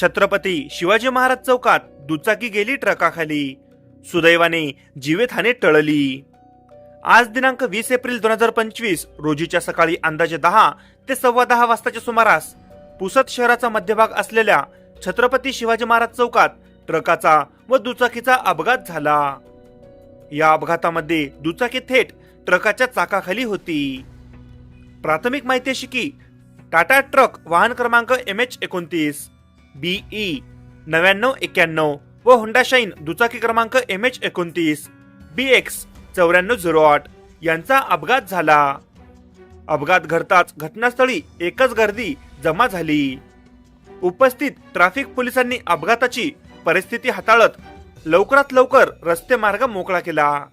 छत्रपती शिवाजी महाराज चौकात दुचाकी गेली ट्रकाखाली. सुदैवाने जीवितहानी टळली. आज दिनांक वीस एप्रिल दोन हजार पंचवीस रोजीच्या सकाळी अंदाजे दहा ते सव्वा दहा वाजताच्या सुमारास पुसद शहराचा मध्यभाग असलेल्या छत्रपती शिवाजी महाराज चौकात ट्रकाचा व दुचाकीचा अपघात झाला. या अपघातामध्ये दुचाकी थेट ट्रकाच्या चाकाखाली होती. प्राथमिक माहिती अशी की टाटा ट्रक वाहन क्रमांक एम एच एकोणतीस बी ई नव्याण्णव एक्क्याण्णव व होंडा शाईन दुचाकी क्रमांक एम एच एकोणतीस बी एक्स चौऱ्याण्णव झिरो आठ यांचा अपघात झाला. अपघात घडताच घटनास्थळी एकच गर्दी जमा झाली. उपस्थित ट्रॅफिक पोलिसांनी अपघाताची परिस्थिती हाताळत लवकरात लवकर रस्ते मार्ग मोकळा केला.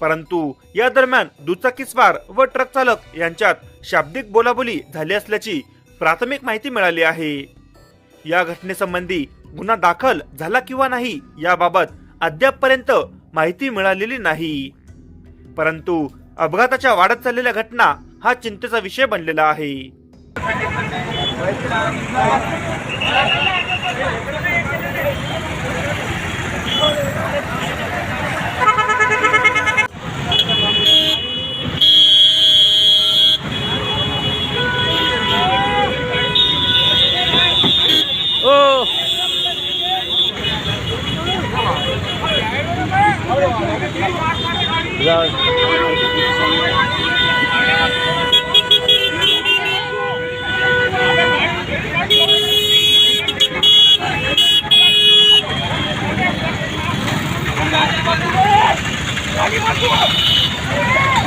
परंतु या दरम्यान दुचाकीस्वार व ट्रक चालक यांच्यात शाब्दिक बोलाबोली झाली असल्याची प्राथमिक माहिती मिळाली आहे. या घटनेसंबंधी गुन्हा दाखल झाला किंवा नाही याबाबत अद्यापपर्यंत माहिती मिळालेली नाही. परंतु अपघाताच्या वाढत चाललेल्या घटना हा चिंतेचा विषय बनलेला आहे. あります。